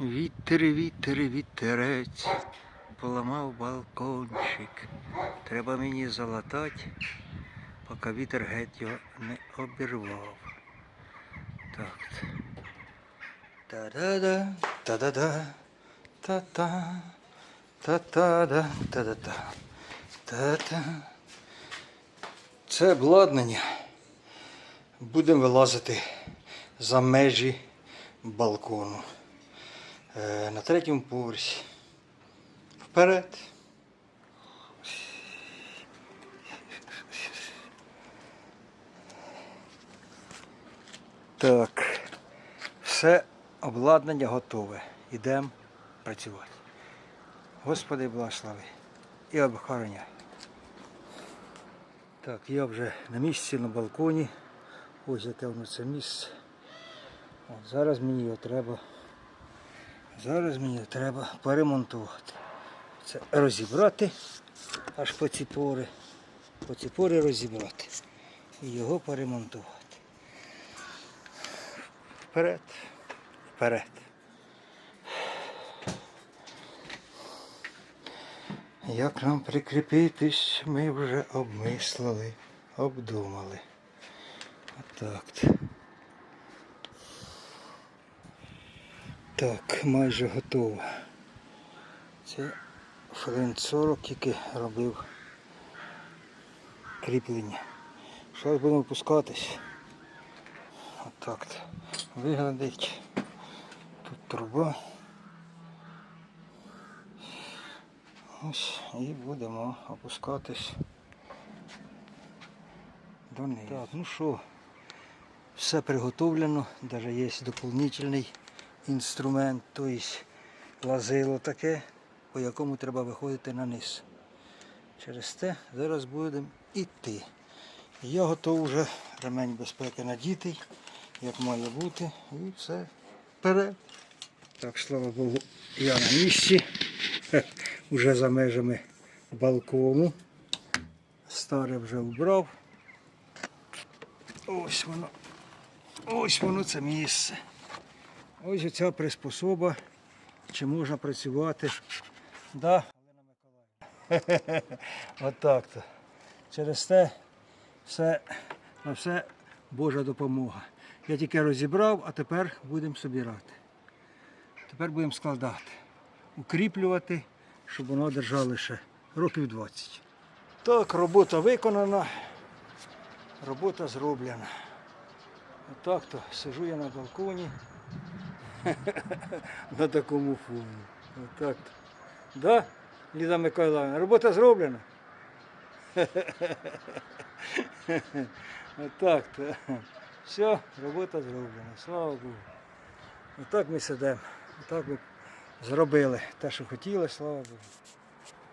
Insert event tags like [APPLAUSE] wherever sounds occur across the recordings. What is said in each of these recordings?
Вітер, вітер, вітерець, поламав балкончик. Треба мені залатати, поки вітер геть його не обірвав. Так. Та-да-да, та-да-да, та-та, та-та-да, та-да-та, та-та. Це обладнання. Будемо вилазити за межі балкону. Е, на третьому поверсі. Вперед. Так. Все обладнання готове. Йдемо працювати. Господи, благослови і обохороняй. Так, я вже на місці на балконі. Ось яке воно це місце. От зараз мені його треба. Зараз мені треба поремонтувати. Це розібрати аж по ці пори. По ці пори розібрати. І його поремонтувати. Вперед. Вперед. Як нам прикріпитись, ми вже обмислили, обдумали. Отак. -то. Так, майже готово. Це хвилин 40 тільки робив кріплення. Зараз будемо опускатись. Отак. -то. Виглядить. Тут труба. Ось і будемо опускатись до неї. Так, ну що, все приготовлено, навіть є доповнительний інструмент, тобто лазило таке, по якому треба виходити на низ. Через те зараз будемо йти. Я готов вже ремень безпеки надітий, як має бути, і все вперед. Так, слава Богу, я на місці. Уже за межами балкону. Старе вже вбрав. Ось воно. Ось воно це місце. Ось оця приспособа, чи можна працювати. Да, Олена. Отак то. Через те все, на все Божа допомога. Я тільки розібрав, а тепер будемо собирати. Тепер будемо складати, укріплювати, щоб воно держало ще років 20. Так, робота виконана, робота зроблена. Отак то сижу я на балконі [LAUGHS] на такому фоні. Отак то. Да, Ліда Миколаївна, робота зроблена. [LAUGHS] Отак то. Все, робота зроблена, слава Богу. Отак ми сидимо. Отак ми зробили те, що хотіли, слава Богу.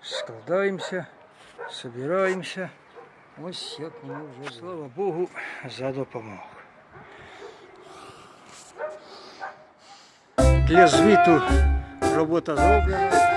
Складаємося, збираємося. Ось як воно вже. Слава Богу за допомогу. Для звіту робота зроблена.